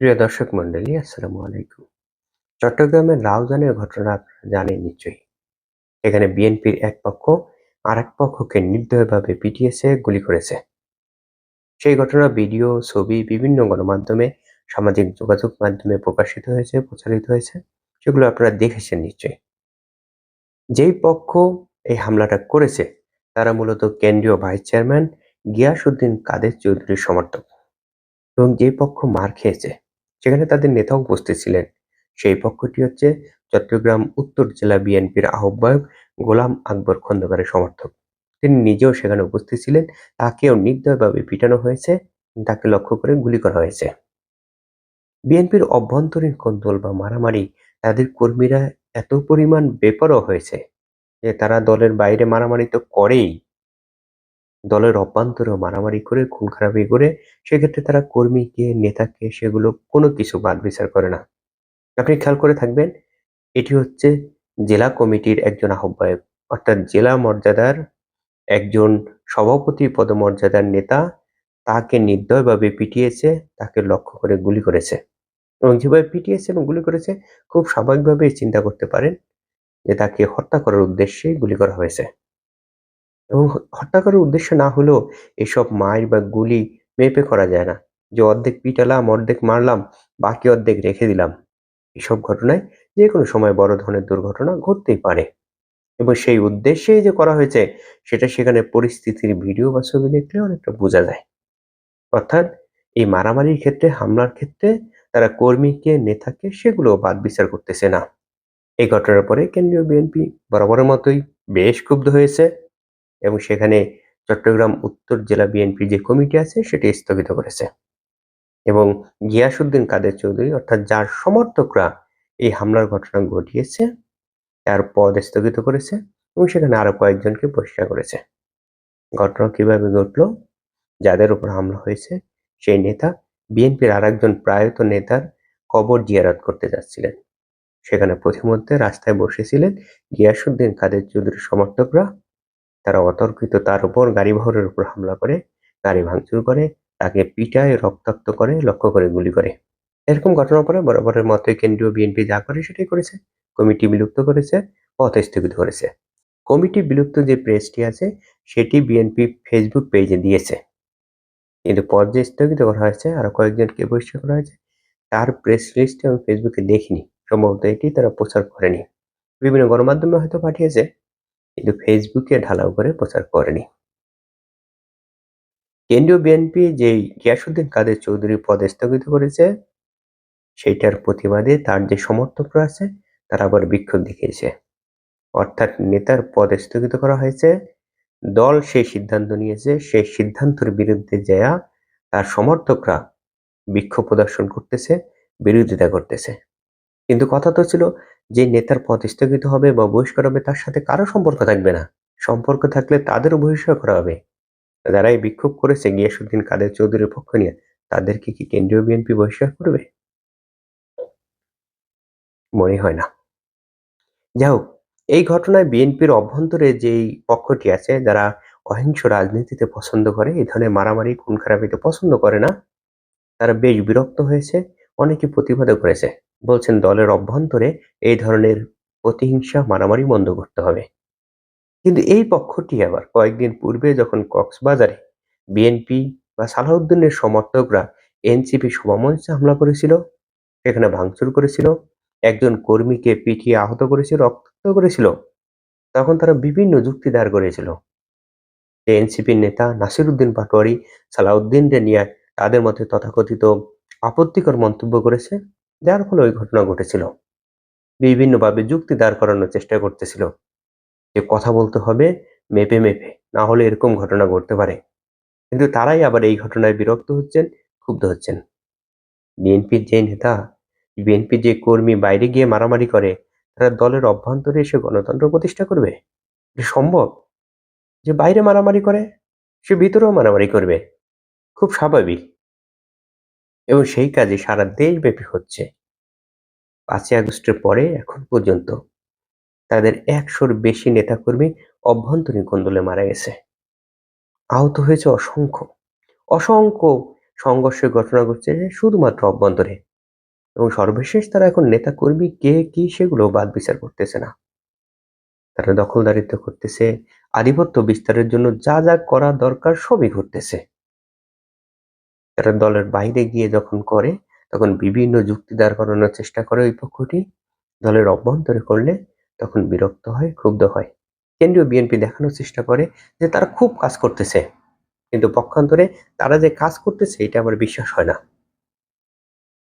প্রিয় দর্শক মন্ডলী আসসালামু আলাইকুম। চট্টগ্রামের লাউজানের ঘটনা জানেন নিশ্চয়ই। এখানে বিএনপির এক পক্ষ আর এক পক্ষকে নির্দয়ভাবে পিটিয়েছে, গুলি করেছে। সেই ঘটনা ভিডিও, ছবি, বিভিন্ন গণমাধ্যমে, সামাজিক যোগাযোগ মাধ্যমে প্রকাশিত হয়েছে, প্রচারিত হয়েছে, সেগুলো আপনারা দেখেছেন নিশ্চয়ই। যেই পক্ষ এই হামলাটা করেছে, তারা মূলত কেন্দ্রীয় ভাইস চেয়ারম্যান গিয়াসউদ্দিন কাদের চৌধুরীর সমর্থক। এবং যে পক্ষ মার খেয়েছে সেখানে তাদের নেতা উপস্থিত ছিলেন। সেই পক্ষটি হচ্ছে চট্টগ্রাম, উত্তর জেলা বিএনপির আহ্বায়ক গোলাম আকবর খন্দকারের সমর্থক। তিনি নিজেও সেখানে উপস্থিত ছিলেন। তাকেও নির্দয়ভাবে পিটানো হয়েছে। তাকে লক্ষ্য করে গুলি করা হয়েছে। বিএনপির অভ্যন্তরীণ কন্দল বা মারামারি তাদের কর্মীরা এত পরিমাণ বেপরোয়া হয়েছে যে তারা দলের বাইরে মারামারি তো করেই। দলের অভ্যন্তরেও মারামারি করে, খুন খারাপি করে, সেক্ষেত্রে তারা কর্মীকে নেতাকে সেগুলো কোনো কিছু বাদ বিচার করে না। আপনি খেয়াল করে থাকবেন, এটি হচ্ছে জেলা কমিটির একজন আহ্বায়ক। অর্থাৎ জেলা মর্যাদার একজন সভাপতি পদমর্যাদার নেতা তাকে নির্দয়ভাবে পিটিয়েছে, তাকে লক্ষ্য করে গুলি করেছে। এবং যেভাবে পিটিয়েছে এবং গুলি করেছে, খুব স্বাভাবিকভাবেই চিন্তা করতে পারেন যে তাকে হত্যা করার উদ্দেশ্যে গুলি করা হয়েছে। এবং হত্যা করার উদ্দেশ্য না হলেও এসব মার বা গুলি মেপে করা যায় না। যে অর্ধেক পিটালাম, অর্ধেক মারলাম, বাকি অর্ধেক রেখে দিলাম। এসব ঘটনায় যে কোনো সময় বড় ধরনের দুর্ঘটনা ঘটতেই পারে। এবং সেই উদ্দেশ্যে যে করা হয়েছে, সেটা সেখানে পরিস্থিতির ভিডিও বা ছবি দেখলে অনেকটা বোঝা যায়। অর্থাৎ এই মারামারির ক্ষেত্রে, হামলার ক্ষেত্রে তারা কর্মীকে, নেতাকে সেগুলো বাদ বিচার করতেছে না। এই ঘটনার পরে কেন্দ্রীয় বিএনপি বরাবরের মতোই বেশ ক্ষুব্ধ হয়েছে। এবং সেখানে চট্টগ্রাম উত্তর জেলা বিএনপির যে কমিটি আছে, সেটি স্থগিত করেছে। এবং গিয়াসুদ্দিন কাদের চৌধুরী, অর্থাৎ যার সমর্থকরা এই হামলার ঘটনা ঘটিয়েছে, তার পদ স্থগিত করেছে এবং সেখানে আরও কয়েকজনকে বহিষ্কার করেছে। ঘটনা কীভাবে ঘটলো, যাদের উপর হামলা হয়েছে, সেই নেতা, বিএনপির আর একজন প্রায়ত নেতার কবর জিয়ারত করতে যাচ্ছিলেন। সেখানে প্রতিমধ্যে রাস্তায় বসেছিলেন গিয়াসুদ্দিন কাদের চৌধুরীর সমর্থকরা। তারা অতর্কিত তার উপর গাড়ি বহরের উপর হামলা করে, গাড়ি ভাঙচুর করে, তাকে পিটায়, রক্তাক্ত করে, লক্ষ্য করে, গুলি করে। এরকম ঘটনার পরে বরাবরের মতোই কেন্দ্রীয় বিএনপি যা করে সেটাই করেছে। কমিটি বিলুপ্ত করেছে, পথ স্থগিত করেছে। কমিটি বিলুপ্ত যে প্রেসটি আছে, সেটি বিএনপি ফেসবুক পেজে দিয়েছে। কিন্তু পদ যে স্থগিত করা হয়েছে, আরও কয়েকজনকে বহিষ্কার করা হয়েছে, তার প্রেস লিস্টে আমি ফেসবুকে দেখিনি। সম্ভবত এটি তারা প্রচার করেনি। বিভিন্ন গণমাধ্যমে হয়তো পাঠিয়েছে কিন্তু ফেসবুকে ঢালাও করে প্রচার করেনি। কেন্দ্রীয় বিএনপি যে গিয়াসুদ্দিন কাদের চৌধুরী পদ স্থগিত করেছে, সেইটার প্রতিবাদে তার যে সমর্থকরা আছে, তারা আবার বিক্ষোভ দেখিয়েছে। অর্থাৎ নেতার পদ স্থগিত করা হয়েছে, দল সেই সিদ্ধান্ত নিয়েছে, সেই সিদ্ধান্তের বিরুদ্ধে যায়া তার সমর্থকরা বিক্ষোভ প্রদর্শন করতেছে, বিরোধিতা করতেছে। কিন্তু কথা তো ছিল যে নেতার পদ স্থগিত হবে বা বহিষ্কার হবে, তার সাথে কারও সম্পর্ক থাকবে না। সম্পর্ক থাকলে তাদেরও বহিষ্কার করা হবে। যারা এই বিক্ষোভ করেছে, গিয়াসুদ্দিন কাদের চৌধুরীর পক্ষ নিয়ে, তাদেরকে কি কেন্দ্রীয় বিএনপি বহিষ্কার করবে? মনে হয় না। যাই হোক, এই ঘটনায় বিএনপির অভ্যন্তরে যেই পক্ষটি আছে, যারা অহিংস রাজনীতিতে পছন্দ করে, এই ধরনের মারামারি খুন খারাপিতে পছন্দ করে না, তারা বেশ বিরক্ত হয়েছে, অনেকে প্রতিবাদও করেছে। বলছেন, দলের অভ্যন্তরে এই ধরনের প্রতিহিংসা মারামারি বন্ধ করতে হবে। কিন্তু এই পক্ষটি আবার কয়েকদিন পূর্বে যখন কক্সবাজারে বিএনপি বা সালাউদ্দিনের সমর্থকরা এনসিপি সভামঞ্চে হামলা করেছিল, সেখানে ভাঙচুর করেছিল, একজন কর্মীকে পিটিয়ে আহত করেছিল, রক্তাক্ত করেছিল, তখন তারা বিভিন্ন যুক্তি দাঁড় করেছিল এনসিপির নেতা নাসির উদ্দিন পাটোয়ারি সালাউদ্দিনদের নিয়ে তাদের মধ্যে তথাকথিত আপত্তিকর মন্তব্য করেছে যার ফলে ওই ঘটনা ঘটেছিল। বিভিন্নভাবে যুক্তি দাঁড় করানোর চেষ্টা করতেছিল। যে কথা বলতে হবে মেপে মেপে, না হলে এরকম ঘটনা ঘটতে পারে। কিন্তু তারাই আবার এই ঘটনায় বিরক্ত হচ্ছেন, ক্ষুব্ধ হচ্ছেন। বিএনপির যে নেতা, বিএনপির যে কর্মী বাইরে গিয়ে মারামারি করে, তারা দলের অভ্যন্তরে এসে গণতন্ত্র প্রতিষ্ঠা করবে? এটা সম্ভব? যে বাইরে মারামারি করে, সে ভিতরেও মারামারি করবে? খুব স্বাভাবিক। এবং সেই কাজে সারা দেশব্যাপী হচ্ছে। পাঁচই আগস্টের পরে এখন পর্যন্ত তাদের একশোর বেশি নেতাকর্মী অভ্যন্তরীণ কোন্দলে মারা গেছে। আহত হয়েছে অসংখ্য। অসংখ্য সংঘর্ষের ঘটনা ঘটছে শুধুমাত্র অভ্যন্তরে। এবং সর্বশেষ তারা এখন নেতাকর্মী কে, কি সেগুলো বাদ বিচার করতেছে না। তারা দখলদারিত্ব করতেছে, আধিপত্য বিস্তারের জন্য যা যা করা দরকার সবই ঘটতেছে। তারা দলের বাইরে গিয়ে যখন করে, তখন বিভিন্ন যুক্তি দাঁড় করানোর চেষ্টা করে ওই পক্ষটি। দলের অভ্যন্তরে করলে তখন বিরক্ত হয়, ক্ষুব্ধ হয়। কেন্দ্রীয় বিএনপি দেখানোর চেষ্টা করে যে তারা খুব কাজ করতেছে। কিন্তু পক্ষান্তরে তারা যে কাজ করতেছে, এটা আমার বিশ্বাস হয় না।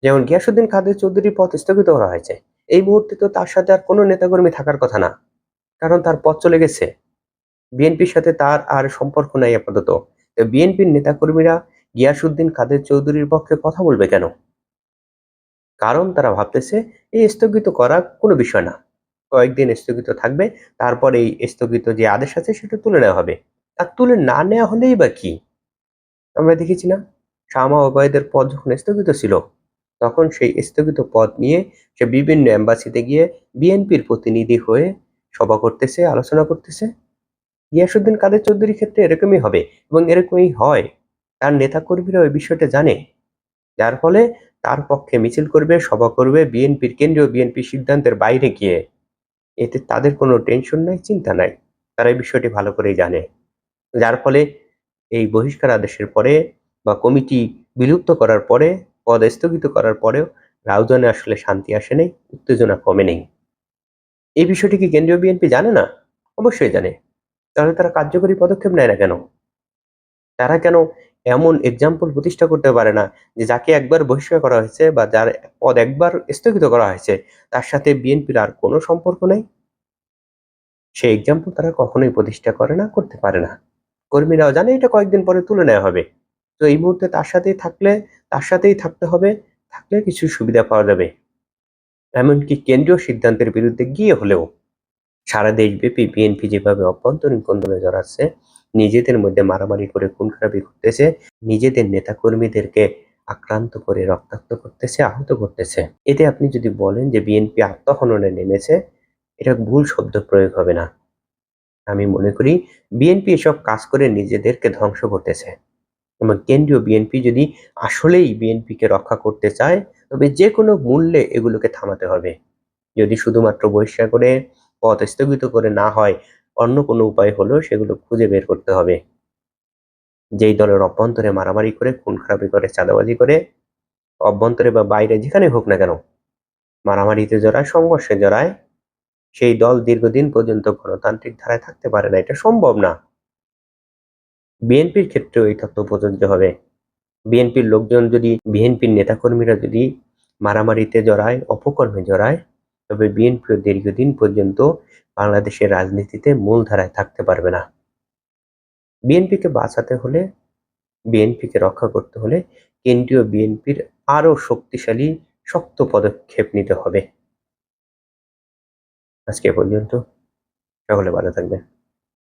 যেমন গিয়াসুদ্দিন কাদের চৌধুরীর পথ স্থগিত করা হয়েছে। এই মুহূর্তে তো তার সাথে আর কোনো নেতাকর্মী থাকার কথা না। কারণ তার পথ চলে গেছে। বিএনপির সাথে তার আর সম্পর্ক নাই আপাতত। বিএনপির নেতাকর্মীরা গিয়াসুদ্দিন কাদের চৌধুরীর পক্ষে কথা বলবে কেন? কারণ তারা ভাবতেছে, এই স্থগিত করা কোনো বিষয় না। কয়েকদিন স্থগিত থাকবে, তারপর এই স্থগিত যে আদেশ আছে সেটা তুলে নেওয়া হবে। আর তুলে না নেওয়া হলেই বা কি? আমরা দেখেছি না, শামা ওবায়দের পদ যখন স্থগিত ছিল, তখন সেই স্থগিত পদ নিয়ে সে বিভিন্ন এম্বাসিতে গিয়ে বিএনপির প্রতিনিধি হয়ে সভা করতেছে, আলোচনা করতেছে। গিয়াসুদ্দিন কাদের চৌধুরীর ক্ষেত্রে এরকমই হবে এবং এরকমই হয়। তার নেতাকর্মীরা ওই বিষয়টা জানে। যার ফলে তার পক্ষে মিছিল করবে, সভা করবে, বিএনপির কেন্দ্রীয় বিএনপি সিদ্ধান্তের বাইরে গিয়ে। এতে তাদের কোনো টেনশন নাই, চিন্তা নাই। তারা এই বিষয়টি ভালো করেই জানে। যার ফলে এই বহিষ্কার আদেশের পরে বা কমিটি বিলুপ্ত করার পরে, পদ স্থগিত করার পরেও রাউজানে আসলে শান্তি আসে নেই, উত্তেজনা কমে নেই। এই বিষয়টি কি কেন্দ্রীয় বিএনপি জানে না? অবশ্যই জানে। তাহলে তারা কার্যকরী পদক্ষেপ নেয় না কেন? তারা কেন এমন এক্সাম্পল প্রতিষ্ঠা করতে পারে না? যে যাকে একবার বহিষ্কার করা হয়েছে বা যার পদ একবার স্থগিত করা হয়েছে, তার সাথে বিএনপির আর কোনো সম্পর্ক নেই? সেই এক্সাম্পল তারা কখনোই প্রতিষ্ঠা করে না, করতে পারে না। কর্মীরাও জানে এটা কয়েকদিন পরে তুলে নেওয়া হবে। তো এই মুহূর্তে তার সাথেই থাকলে, তার সাথেই থাকতে হবে, থাকলে কিছু সুবিধা পাওয়া যাবে। এমনকি কেন্দ্রীয় সিদ্ধান্তের বিরুদ্ধে গিয়ে হলেও সারা দেশব্যাপী বিএনপি যেভাবে অভ্যন্তরীণ কন্দলে জড়াচ্ছে নিজেদের মধ্যে মারামারি করে খুন খারাপি করতেছে, নিজেদের নেতাকর্মীদেরকে আক্রান্ত করে রক্তাক্ত করতেছে, আহত করতেছে। এতে আপনি যদি বলেন যে বিএনপি আত্মহননে নেমেছে, এটা ভুল শব্দ প্রয়োগ হবে না। আমি মনে করি বিএনপি এসব কাজ করে নিজেদেরকে ধ্বংস করতেছে। এবং কেন্দ্রীয় বিএনপি যদি আসলেই বিএনপিকে রক্ষা করতে চায়, তবে যে কোনো মূল্যে এগুলোকে থামাতে হবে। যদি শুধুমাত্র বহিষ্কার করে পথ স্থগিত করে না হয় অন্য কোনো উপায় হলেও সেগুলো খুঁজে বের করতে হবে। যেই দলের অভ্যন্তরে মারামারি করে, খুন খারাপি করে, চাঁদাবাজি করে, অভ্যন্তরে বা বাইরে যেখানে হোক না কেন, মারামারিতে জড়ায়, সংঘর্ষে জড়ায়, সেই দল দীর্ঘদিন পর্যন্ত গণতান্ত্রিক ধারায় থাকতে পারে না। এটা সম্ভব না। বিএনপির ক্ষেত্রেও এই তত্ত্ব প্রযোজ্য হবে। বিএনপির লোকজন যদি, বিএনপির নেতাকর্মীরা যদি মারামারিতে জড়ায়, অপকর্মে জড়ায় তবে বিএনপি দীর্ঘদিন পর্যন্ত বাংলাদেশের রাজনীতিতে মূল ধারায় থাকতে পারবে না। বিএনপিকে বাঁচাতে হলে, বিএনপিকে রক্ষা করতে হলে কেন্দ্রীয় বিএনপির আরও শক্তিশালী, শক্ত পদক্ষেপ নিতে হবে। আজকে পর্যন্ত। সকলে ভালো থাকবেন।